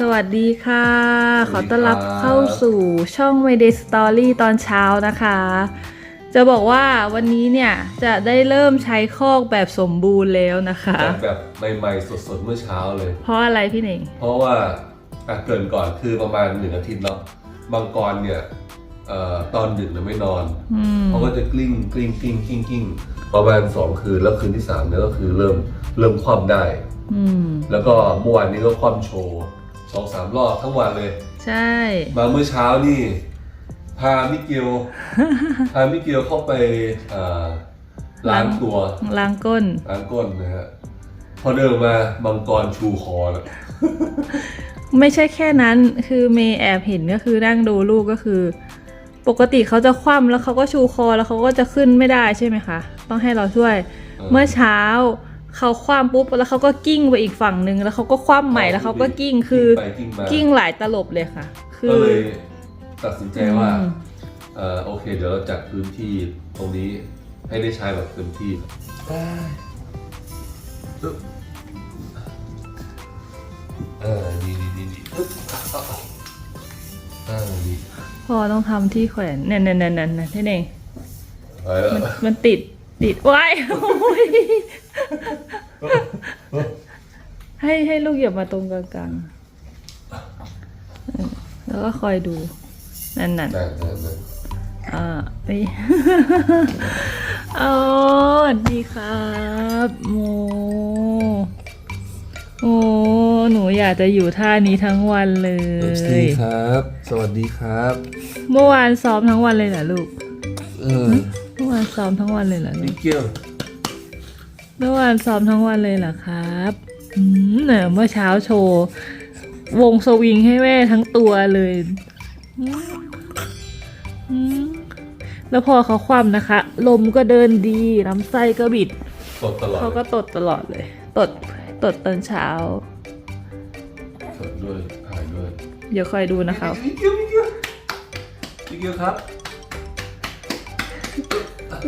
สวัสดีค่ะสขวัอสดีครับต้อนรับเข้าสู่ช่อง Mayday Story ตอนเช้านะคะ จะบอกว่าวันนี้เนี่ยจะได้เริ่มใช้คอกแบบสมบูรณ์แล้วนะคะ จัดแบบใหม่ๆ สดๆ เมื่อเช้าเลย เพราะอะไรพี่เน่ง เพราะว่าอะเกรินก่อนคือประมาณหนึ่งอาทิตย์เนาะมังกรเนี่ยเอ่อตอนดึกเนี่ยไม่นอนอืม เขาก็จะกลิ้งกลิ้งกลิ้งกลิ้งกลิ้งประมาณสองคืนแล้วคืนที่สามเนี่ยก็คือเริ่มเริ่มคว่ำได้ อืม แล้วก็เมื่อวานนี้ก็คว่ำโชว์ สองสามรอบทั้งวันเลย ใช่ มาเมื่อเช้านี่ พามิเกลพามิเกลเข้าไปเอ่อล้างตัวล้างก้นล้างก้นนะฮะพอเดินมามังกรชูคอแล้วไม่ใช่แค่นั้นคือเมย์แอบเห็นก็คือนั่งดูลูกก็คือ ปกติเขาจะคว่ำแล้วเขาก็ชูคอแล้วเขาก็จะขึ้นไม่ได้ใช่ไหมคะ ต้องให้เราช่วย เมื่อเช้า เขาคว่ำปุ๊บแล้วเขาก็กิ้งไปอีกฝั่งหนึ่งแล้วเขาก็คว่ำใหม่แล้วเขาก็กิ้งคือไปกิ้งมากิ้งหลายตลบเลยค่ะ คืก็อ เลยตัดสินใจว่าอืม เออโอเค เดี๋ยวเราจัดพื้นที่ตรงนี้ให้ได้ใช้แบบเต็มที่เออดีดีดีดีอึ๊บเออดีพอต้องทำที่แขวนเนี่ยเนี่ยเนี่ยเนี่ยเนี่ยที่เองไปแล้วมันมันติดติดไว้ายโอ้ย ให้ให้ลูกเหยียบมาตรงกลางๆเออแล้วก็คอยดู นั่นน่ะได้ได้ได้อ่าไปอ๋อสวัสดีครับโมโอ้หนูอยากจะอยู่ท่านี้ทั้งวันเลเอฟซีย ครับ สวัสดีครับ เมื่อวานซ้อมทั้งวันเลยเหรอลูก เออเมื่อวานซ้อมทั้งวันเลยเหรอลูมิกเกล เมื่อวานซ้อมทั้งวันเลยเหรอครับอืมเนี่ยเมื่อเช้าโชว์ วงสวิงให้แม่ทั้งตัวเลยอืมอืมแล้วพอเขาคว่ำนะคะ ลมก็เดินดีลำไส้ก็บิดตดตลอดเขาก็ตดตลอดเลย ตด ตดตอนเช้าตดด้วยถ่ายด้วยเดี๋ยวคอยดูนะคะ มิเกลมิเกลมิเกลครับ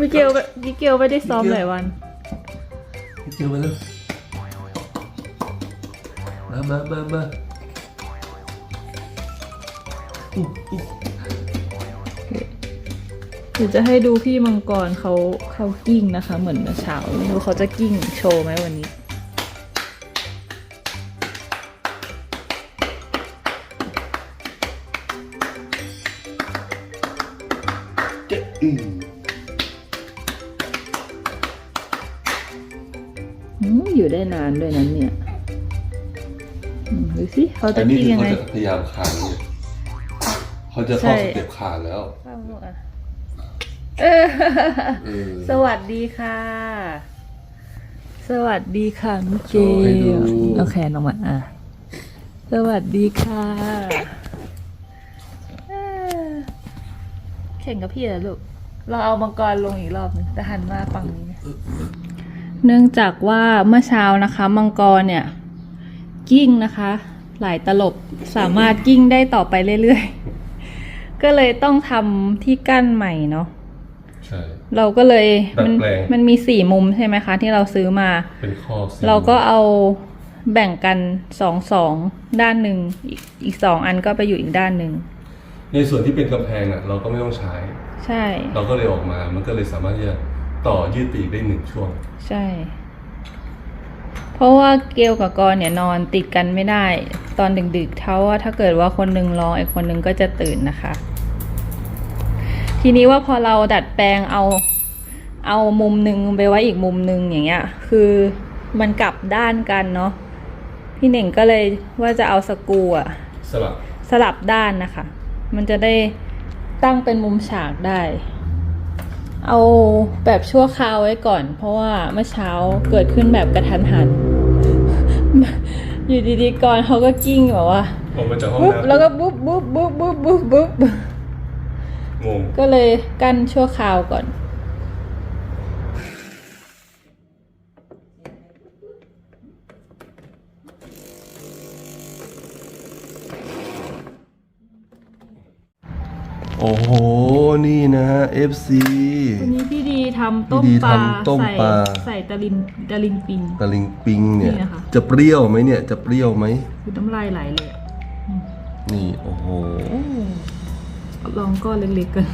มิเกลมิเกลไม่ได้ซ้อมหลายวัน มิเกลมาเร็วมามามามาอู้อู้เดี๋ยวจะให้ดูพี่มังกรเขาเขากิ้งนะคะ เหมือนเมื่อเช้าไม่รู้เขาจะกิ้งโชว์ไหมวันนี้ ได้นานด้วยนั้นเนี่ยอืมดูสิเขาจะอันนี้กิ้งคือยังเขาไงจะพยายามขานเนี่ยเขาจะใช่เข้าสเต็ปขานแล้วเออเออสวัสดีค่ะ สวัสดีค่ะมิเกโชว์ให้ดูลเอาแขนออกมาอะ สวัสดีค่ะเอ้อแข่งกับพี่เหรอลูก เราเอามังกรลงอีกรอบหนึงแต่หันมาฝั่งนี้นะ เนื่องจากว่าเมื่อเช้านะคะมังกรเนี่ย กิ้งนะคะ หลายตลบสามารถกิ้งได้ต่อไปเรื่อยๆ ก็เลยต้องทำที่กั้นใหม่เนาะใช่ เราก็เลยมันดัดแปลง มันมีสี่มุมใช่ไหมคะ ที่เราซื้อมา เป็นข้อสี่เราก็เอาแบ่งกันสองสองด้านหนึ่งอีกอีกสองอันก็ไปอยู่อีกด้านหนึ่งในส่วนที่เป็นกำแพงอะ เราก็ไม่ต้องใช้ ใช่ เราก็เลยออกมา มันก็เลยสามารถที่จะ ต่อยืดปีกได้หนึ่งช่วง ใช่ เพราะว่าเกลกับกรเนี่ยนอนติดกันไม่ได้ ตอนดึกๆเท่าว่าถ้าเกิดว่าคนหนึ่งร้องอีกคนหนึ่งก็จะตื่นนะคะ ทีนี้ว่าพอเราดัดแปลงเอาเอามุมหนึ่งไปไว้อีกมุมหนึ่งอย่างเงี้ย คือมันกลับด้านกันเนาะพี่เน่งก็เลยว่าจะเอาสกรูอะสลับสลับด้านนะคะ มันจะได้ตั้งเป็นมุมฉากได้ เอาแบบชั่วคราวไว้ก่อน เพราะว่าเมื่อเช้าเกิดขึ้นแบบกระทันหัน อยู่ดีๆก่อนเขาก็กิ้งแบบว่าออกมาจากห้องบุ๊บน้ำแล้วก็บุ๊บบุ๊บบุ๊บบุ๊บบุ๊บบุ๊บงงก็เลยกั้นชั่วคราวก่อน โอ้โห นี่นะฮะ FC วันนี้พี่ดีทำต้มพี่ดีปลาทำต้มใส่ปลา ใส่ตะลินตะลิงปิง ตะลิงปิงเนี่ย นี่นะคะ จะเปรี้ยวไหมเนี่ย จะเปรี้ยวไหม คือน้ำลายไหลเลยอะนี่ โอ้โห ลองก้อนเล็กๆก่อน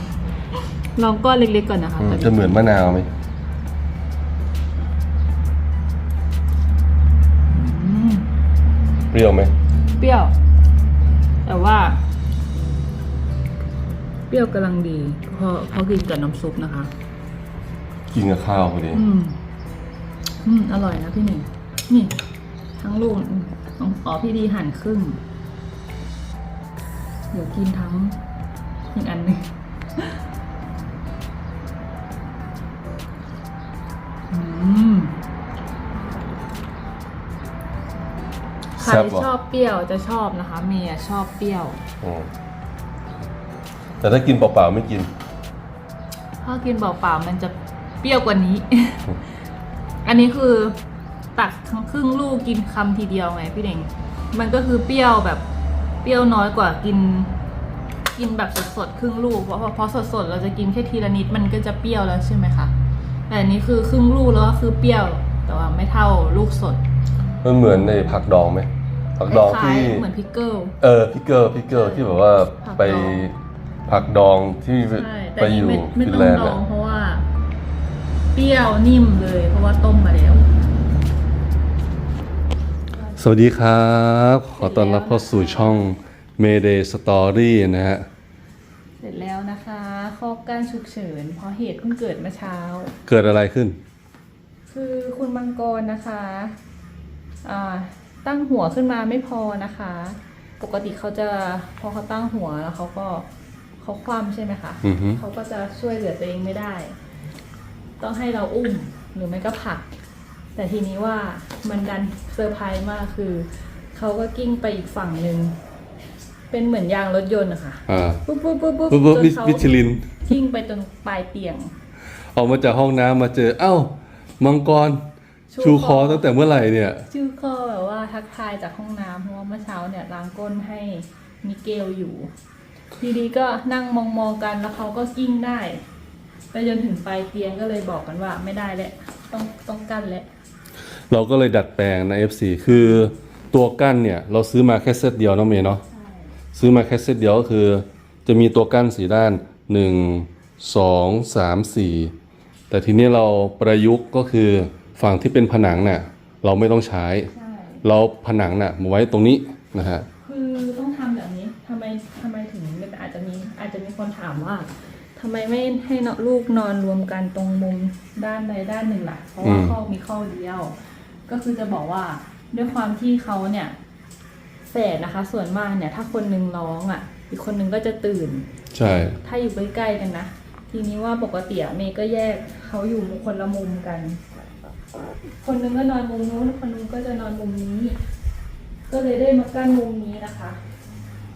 ลองก้อนเล็กๆก่อนนะคะอืมจะเหมือนมะนาวไหม อืมเปรี้ยวไหม เปรี้ยว แต่ว่า เปรี้ยวกำลังดีพอพอกินกับน้ำซุปนะคะ กินกับข้าวพอดี อืม อืม อร่อยนะพี่หนึ่งนี่ ทั้งลูกอืมอ๋อพี่ดีหั่นครึ่ง เดี๋ยวกินทั้งอีกอันหนึงอืมใครแซ่บเหรอ ชอบเปรี้ยวจะชอบนะคะ เมียชอบเปรี้ยว อืม แต่ถ้ากินเปล่าๆไม่กิน ถ้ากินเปล่าๆมันจะเปรี้ยวกว่านี้ อันนี้คือตักทั้งครึ่งลูกกินคำทีเดียวไงพี่เด่งมันก็คือเปรี้ยวแบบเปรี้ยวน้อยกว่ากิน กินแบบสดๆครึ่งลูกเพราะเพราะสดๆเราจะกินแค่ทีละนิดมันก็จะเปรี้ยวแล้วใช่ไหมคะแต่อันนี้คือครึ่งลูกแล้วก็คือเปรี้ยวแต่ว่าไม่เท่าลูกสด มันเหมือนในผักดองไหมผักดองคล้ายที่ๆเหมือนพิกเกิลเออพิกเกอร์พิกเกอร์ที่แบบว่าผักดองไป ผักดองที่ใช่แต่ไปอันอนี้ยู่ไม่ไม่ฟินต้องแลนด์ดออะงเพราะว่า เปรี้ยวนิ่มเลย เพราะว่าต้มมาแล้ว สวัสดีครับ ขอต้อนรับเข้าสู่ช่อง Mayday Story นะฮะ เสร็จแล้วนะคะข้อการฉุกเฉิน เพราะเหตุเพิ่งเกิดเมื่อเช้า เกิดอะไรขึ้น คือคุณมังกรนะคะอ่าตั้งหัวขึ้นมาไม่พอนะคะ ปกติเขาจะพอเขาตั้งหัวแล้วเขาก็ เขาคว่ำใช่ไหมคะอือฮึ เขาก็จะช่วยเหลือตัวเองไม่ได้ ต้องให้เราอุ้มหรือไม่ก็ผลัก แต่ทีนี้ว่ามันดันเซอร์ไพรส์มากคือเขาก็กิ้งไปอีกฝั่งหนึ่งเป็นเหมือนยางรถยนต์อะค่ะอ่าปุ๊บปุ๊บปุ๊บปุ๊บปุ๊บปุ๊บจนวิเขาวิชลิน กิ้งไปจนปลายเตียง ออกมาจากห้องน้ำมาเจอ เอ้า มังกร ชูชูคคอ อตั้งแต่เมื่อไหร่เนี่ย ชื่อก็แบบว่าทักทายจากห้องน้ำเพราะว่าเมื่อเช้าเนี่ยล้างก้นให้มิเกลอยู่ ทีนี้ก็นั่งมองมองๆกันแล้วเขาก็กิ้งได้ไปจนถึงปลายเตียงก็เลยบอกกันว่าไม่ได้แล้วต้องต้องกั้นแล้วเราก็เลยดัดแปลงนะ FC คือตัวกั้นเนี่ยเราซื้อมาแค่เซตเดียวเนาะเมย์เนาะซื้อมาแค่เซตเดียวก็คือ จะมีตัวกั้นสีด้าน 1 2 3 4 แต่ทีนี้เราประยุกต์ก็คือฝั่งที่เป็นผนังเนี่ยเราไม่ต้องใช้ใช่เราผนังน่ะมาไว้ตรงนี้นะฮะ ทำไมไม่ให้นลูกนอนรวมกันตรงมุมด้านใดด้านหนึ่งล่ะ เพราะว่าอืมข้อมีข้อเดียว ก็คือจะบอกว่าด้วยความที่เขาเนี่ยแฝดนะคะ ส่วนมากเนี่ย ถ้าคนหนึงร้องอะ อีกคนหนึงก็จะตื่น ใช่ ถ้าอยู่ใกล้ๆกันนะทีนี้ว่าปกติอะเมย์ก็แยกเขาอยู่คนละมุมกัน คนหนึงก็นอนมุมนู้นคนหนึงก็จะนอนมุมนี้ ก็เลยได้มากั้นมุมนี้นะคะ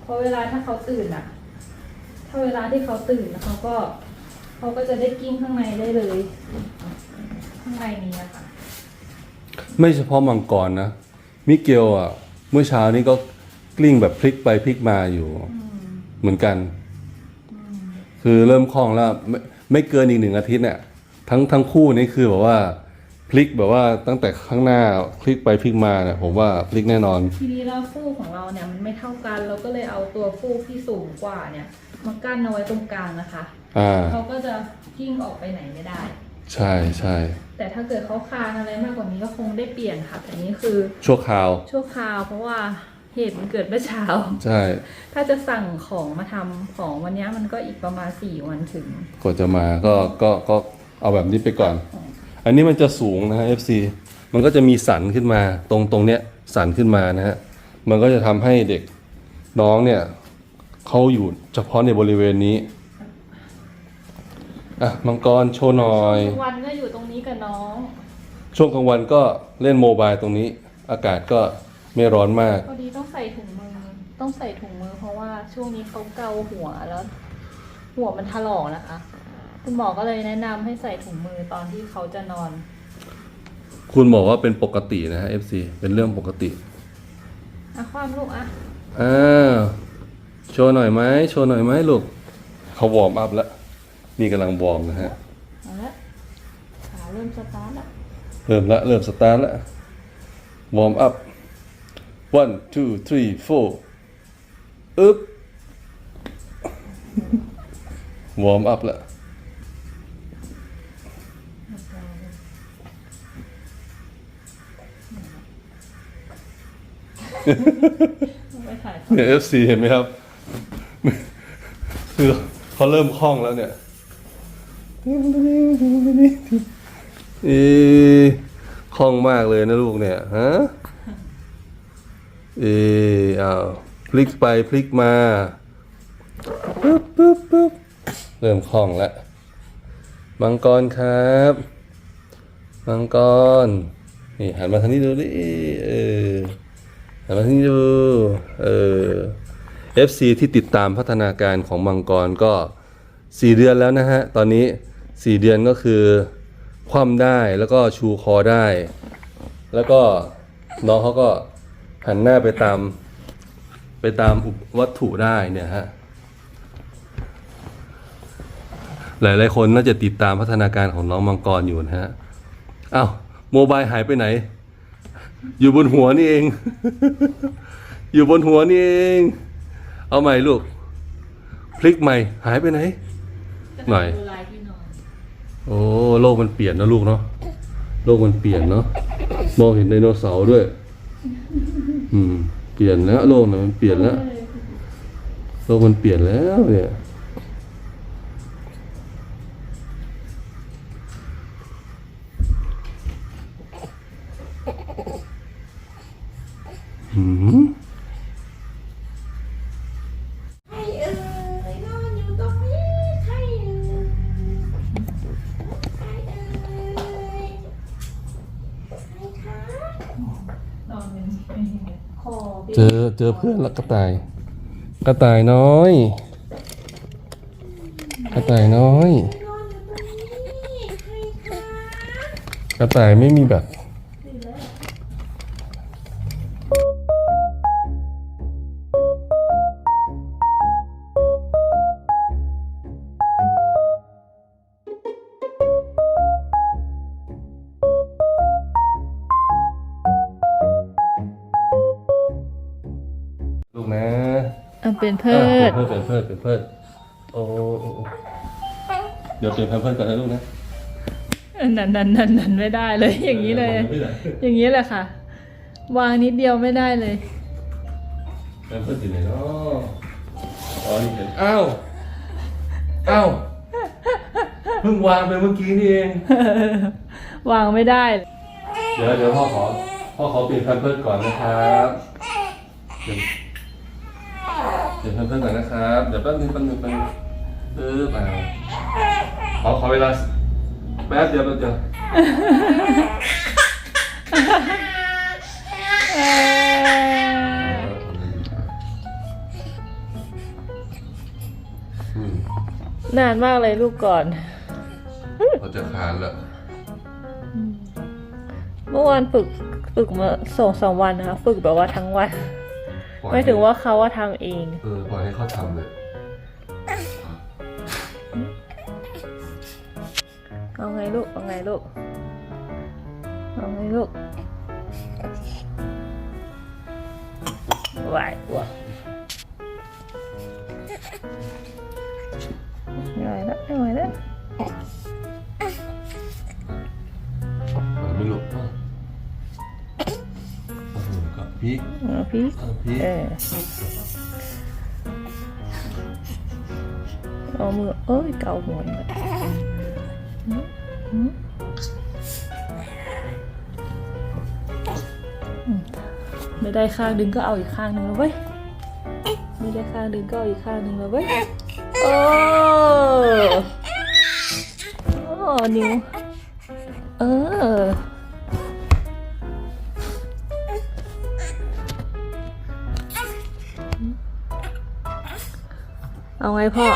เพราะเวลาถ้าเขาตื่นอะ ถ้าเวลาที่เขาตื่นแล้วเขาก็เขาก็จะได้กิ้งข้างในได้เลย ข้างในนี้นะคะไม่เฉพาะมังกรนะมิเกลอะเมื่อเช้านี้ก็กลิ้งแบบพลิกไปพลิกมาอยู่ เหมือนกัน คือเริ่มคล่องแล้วไม่ไม่เกินอีกหนึ่งอาทิตย์เนี่ยทั้งทั้งคู่นี่คือแบบว่า พลิกแบบว่าตั้งแต่ข้างหน้าพลิกไปพลิกมาเนี่ยผมว่าพลิกแน่นอน ทีนี้เราฟูกของเราเนี่ยมันไม่เท่ากันเราก็เลยเอาตัวฟูกที่สูงกว่าเนี่ย มากั้นเอาไว้ตรงกลางนะคะ อ่า เขาก็จะกิ้งออกไปไหนไม่ได้ ใช่ใช่แต่ถ้าเกิดเขาคลานอะไรมากกว่านี้ก็คงได้เปลี่ยนค่ะ แต่นี้คือชั่วคราว ชั่วคราวเพราะว่าเหตุมันเกิดเมื่อเช้า ใช่ ถ้าจะสั่งของมาทำของวันนี้มันก็อีกประมาณสี่วันถึง กว่าจะมาก็ก็ก็เอาแบบนี้ไปก่อน อันนี้มันจะสูงนะฮะ FC มันก็จะมีสันขึ้นมาตรงตรงเนี้ยสันขึ้นมานะฮะ มันก็จะทำให้เด็กน้องเนี่ย เขาอยู่เฉพาะในบริเวณนี้ อะ มังกรโชว์หน่อยทุกวันก็อยู่ตรงนี้กับน้อง ช่วงกลางวันก็เล่นโมบายตรงนี้ อากาศก็ไม่ร้อนมาก พอดีต้องใส่ถุงมือ ต้องใส่ถุงมือเพราะว่าช่วงนี้เขาเกาหัวแล้ว หัวมันถลอกนะคะ คุณหมอก็เลยแนะนำให้ใส่ถุงมือตอนที่เขาจะนอน คุณบอกว่าเป็นปกตินะฮะ FC เป็นเรื่องปกติอะความลูกอะอ่าโช ว์หน่อยไหมโชว์หน่อยไหมลูกเขาวอร์มอัพแล้ว นี่กำลังวอร์มนะฮะเอาละขาเริ่มสตาร์ทละเริ่มละเริ่มสตาร์ทละวอร์มอัพ one two three four อึ๊บวอร์มอัพแล้วไม่ถ่าย เนี่ย FC เห็นไหมครับ คือเขาเริ่มคล่องแล้วเนี่ยเอีคล่องมากเลยนะลูกเนี่ยฮะเอออาพลิกไปพลิกมาปึ๊บปึ๊บปึ๊บเริ่มคล่องแล้วมังกรครับมังกรนี่หันมาทางนี้ดูดิเออหันมาทางนี้ดู เออ FC ที่ติดตามพัฒนาการของมังกรก็ 4 เดือนแล้วนะฮะ ตอนนี้ 4 เดือนก็คือ คว่ำได้แล้วก็ชูคอได้ แล้วก็น้องเขาก็หันหน้าไปตาม ไปตามวัตถุได้เนี่ยฮะ หลาย ๆ คนน่าจะติดตามพัฒนาการของน้องมังกรอยู่นะฮะอ้าวโมบายหายไปไหน อยู่บนหัวนี่เอง อยู่บนหัวนี่เอง เอาใหม่ลูก พลิกใหม่ หายไปไหน หน่อยลายที่นอนโอ้โลกมันเปลี่ยนนะลูกเนาะโลกมันเปลี่ยนเนาะมองเห็นไดโนเสาร์ด้วย อืม เปลี่ยนแล้วโลกน่ะมันเปลี่ยนแล้วโลกมันเปลี่ยนแล้วเนี่ยหืม เจอเพื่อนแล้วกระต่าย กระต่ายน้อย กระต่ายน้อย กระต่ายไม่มีแบบ ลูกนะอะเป็นเพิดอะเปลี่ยนเพิดเปลี่ยนเพิดโอ้โอ้โอ้เดี๋ยวเปลี่ยนแพมเพิร์ดก่อนนะลูกนะนันนันนันนันไม่ได้เลย อย่างนี้เลย อย่างนี้เลยค่ะ วางนิดเดียวไม่ได้เลยแพมเพิร์ดอยู่ไหนเนาะอ๋อนี่เห็นอ้าวอ้าวเพิ่งวางไปเมื่อกี้นี่เอง วางไม่ได้ เดี๋ยวเดี๋ยวพ่อขอพ่อขอเปลี่ยนแพมเพิร์ดก่อนนะครับ เดี๋ยวเปลี่ยนแพมเพิร์ดก่อนนะครับ เดี๋ยวแป๊บนึงแป๊บนึงแป๊บนึงปึ๊บอ่าขอขอเวลาแป๊บเดียวแป๊บเดียวเอ่ออืมนานมากเลยลูกก่อน เราจะคานแล้วเมื่อวานฝึกฝึกมาสองสามวันนะคะ ฝึกแบบว่าทั้งวัน ปล่อยไม่ถึงว่าเขาว่าทำเอง เออปล่อยให้เขาทำเลยเอาไงลูก เอาไงลูก เอาไงลูกไหวไหวไม่ไหวแล้วไม่ไหวแล้ว ริกเอาพี่เอาพริกเออเอามือเอ้ยเกาหัวเลยหืมหืมอืมไม่ได้ข้างดึงก็เอาอีกข้างหนึ่งแล้วเว้ยไม่ได้ข้างดึงก็เอาอีกข้างหนึ่งแล้วเว้ยโอ้โอ้นิ้วเออ เอาไงพ่อ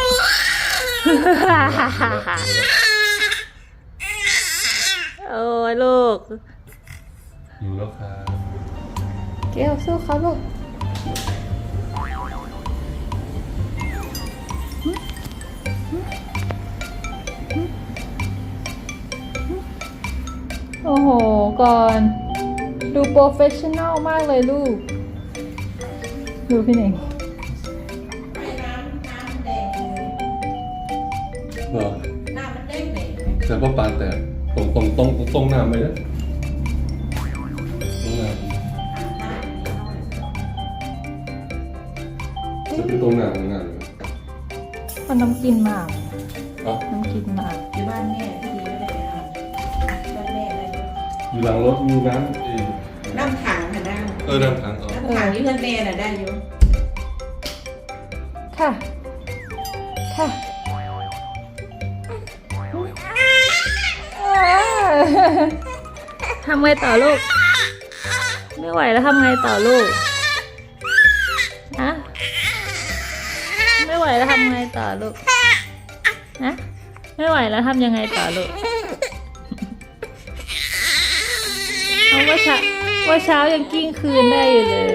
โอ้ยลูก อยู่แล้วครับเกลสู้เขาลูกโอ้โห ก่อน ดูโปรเฟชชั่นแนลมากเลยลูก ดูพี่หนึ่ง เหรอหน้ามันเด้งเลยแต่พ่อปานแต่ตรงตรงตรงตรงหน้าไปนะตรงหน้าจะไปตรงหน้าตรงหน้าเลยมันน้ำกินมากเอ๋อน้ำกินมากอยู่บ้านแม่พี่ดีไม่ได้ไปทำบ้านแม่ได้อยู่หลังรถมีน้ำเองน้ำถังค่ะน้ำเออน้ำถังเออน้ำถังที่เพื่อนแม่น่ะได้อยู่ค่ะ ค่ะ ทำไงต่อลูก ไม่ไหวแล้วทำไงต่อลูกฮะไม่ไหวแล้วทำไงต่อลูกฮะไม่ไหวแล้วทำยังไงต่อลูกเอาว่าเช้าว่าเช้ายังกิ้งคืนได้อยู่เลย